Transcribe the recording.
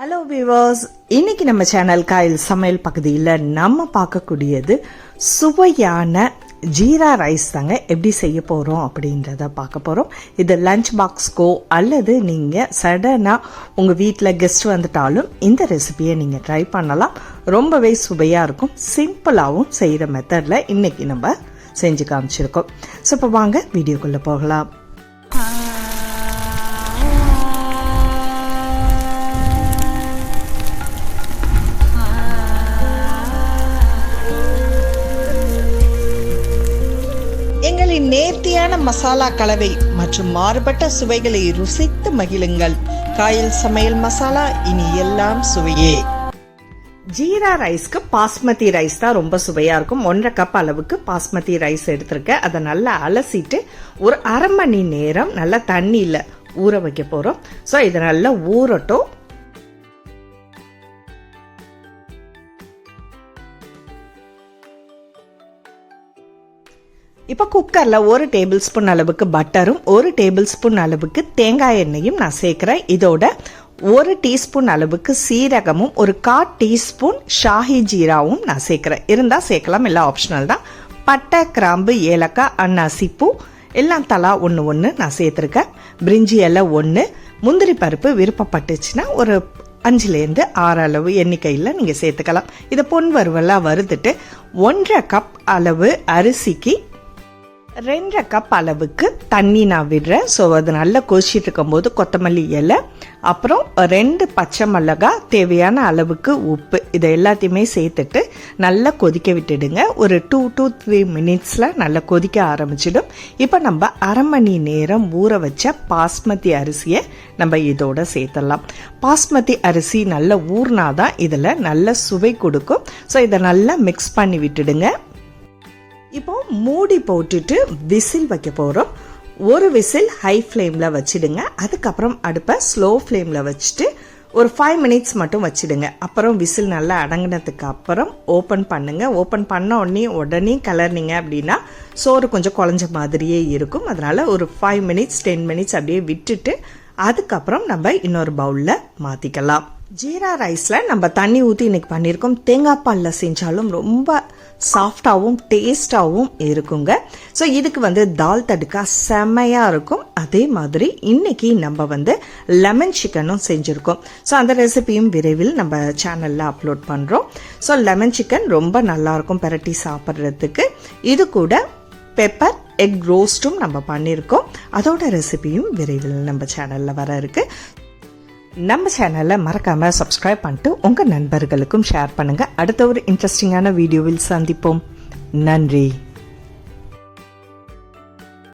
Hello viewers இன்னைக்கு நம்ம channel coil சமையல் பகுதியில் நம்ம பார்க்கக்கூடியது சுவையான ஜீரா ரைஸ் தாங்க. எப்படி செய்ய போகிறோம் அப்படின்றத பார்க்க போகிறோம் இது லஞ்ச் பாக்ஸ்க்கோ அல்லது நீங்கள் சடனாக உங்கள் வீட்டில் கெஸ்ட் வந்துட்டாலும் இந்த ரெசிபியை நீங்கள் ட்ரை பண்ணலாம். ரொம்பவே சுவையாக இருக்கும். சிம்பிளாகவும் செய்கிற மெத்தடில் இன்றைக்கி நம்ம செஞ்சு காமிச்சிருக்கோம். ஸோ இப்போ வாங்க வீடியோக்குள்ளே போகலாம். நேர்த்தியான மசாலா கலவை மற்றும் மாறுபட்ட சுவைகளை ருசித்து மகிழுங்கள். காயல் சமையல் மசாலா இனி எல்லாம் சுவையே. ஜீரா ரைஸ்க்கு பாஸ்மதி ரைஸ் தான் ரொம்ப சுவையாக இருக்கும். ஒன்றரை கப் அளவுக்கு பாஸ்மதி ரைஸ் எடுத்திருக்கேன். அதை நல்லா அலசிட்டு ஒரு அரை மணி நேரம் நல்லா தண்ணியில் ஊற வைக்க போகிறோம் ஸோ இதை நல்லா ஊறட்டும். இப்போ குக்கரில் ஒரு டேபிள் ஸ்பூன் அளவுக்கு பட்டரும் ஒரு டேபிள் ஸ்பூன் அளவுக்கு தேங்காய் எண்ணெயும் நான் சேர்க்குறேன். இதோட ஒரு டீஸ்பூன் அளவுக்கு சீரகமும் ஒரு கால் டீஸ்பூன் ஷாஹி ஜீராவும் நான் சேர்க்குறேன். இருந்தால் சேர்க்கலாம் எல்லாம் ஆப்ஷனல் தான். பட்டை கிராம்பு ஏலக்காய் அன்னாசிப்பூ எல்லாம் தலா ஒன்று ஒன்று நான் சேர்த்துருக்கேன். பிரிஞ்சி எல்லாம் ஒன்று முந்திரி பருப்பு விருப்பப்பட்டுச்சுன்னா ஒரு அஞ்சுலேருந்து ஆறு அளவு எண்ணிக்கையில் நீங்கள் சேர்த்துக்கலாம். இதை பொன் வறுவலாக வறுத்துட்டு ஒன்றரை கப் அளவு அரிசிக்கு ரெண்டரை கப் அளவுக்கு தண்ணி நான் விடுறேன். ஸோ அது நல்லா கொதிச்சிட்டு இருக்கும்போது கொத்தமல்லி இலை அப்புறம் ரெண்டு பச்சை மிளகா தேவையான அளவுக்கு உப்பு இதை எல்லாத்தையுமே சேர்த்துட்டு நல்லா கொதிக்க விட்டுடுங்க. ஒரு டூ டூ த்ரீ மினிட்ஸில் நல்லா கொதிக்க ஆரம்பிச்சிடும். இப்போ நம்ம அரை மணி நேரம் ஊற வச்ச பாஸ்மதி அரிசியை நம்ம இதோட சேர்த்துடலாம். பாஸ்மதி அரிசி நல்லா ஊறினாதான் இதில் நல்ல சுவை கொடுக்கும். ஸோ இதை நல்லா மிக்ஸ் பண்ணி விட்டுடுங்க. இப்போ மூடி போட்டுட்டு விசில் வைக்க போகிறோம் ஒரு விசில் ஹை ஃப்ளேமில் வச்சிடுங்க. அதுக்கப்புறம் அடுப்பை ஸ்லோ ஃப்ளேமில் வச்சுட்டு ஒரு ஃபைவ் மினிட்ஸ் மட்டும் வச்சுடுங்க. அப்புறம் விசில் நல்லா அடங்கினதுக்கு அப்புறம் ஓப்பன் பண்ணுங்கள் ஓப்பன் பண்ண உடனே உடனே கலர்னிங்க அப்படின்னா சோறு கொஞ்சம் குழஞ்ச மாதிரியே இருக்கும். அதனால் ஒரு ஃபைவ் மினிட்ஸ் டென் மினிட்ஸ் அப்படியே விட்டுட்டு அதுக்கப்புறம் நம்ம இன்னொரு பவுலில் மாற்றிக்கலாம் ஜீரா ரைஸில் நம்ம தண்ணி ஊற்றி இன்றைக்கி பண்ணியிருக்கோம் தேங்காய் பாலில் செஞ்சாலும் ரொம்ப சாஃப்டாகவும் டேஸ்டாகவும் இருக்குங்க. ஸோ இதுக்கு வந்து தால் தடுக்கா செமையாக இருக்கும். அதே மாதிரி இன்னைக்கு நம்ம வந்து லெமன் சிக்கனும் செஞ்சுருக்கோம். ஸோ அந்த ரெசிபியும் விரைவில் நம்ம சேனலில் அப்லோட் பண்ணுறோம் ஸோ லெமன் சிக்கன் ரொம்ப நல்லாயிருக்கும் பெரட்டி சாப்பிட்றதுக்கு. இது கூட பெப்பர் எக் ரோஸ்ட்டும் நம்ம பண்ணியிருக்கோம் அதோட ரெசிபியும் விரைவில் நம்ம சேனலில் வர இருக்கு. நம்ம சேனலை மறக்காமல் சப்ஸ்கிரைப் பண்ணிட்டு உங்கள் நண்பர்களுக்கும் ஷேர் பண்ணுங்கள் அடுத்த ஒரு இன்ட்ரெஸ்டிங்கான வீடியோவில் சந்திப்போம். நன்றி.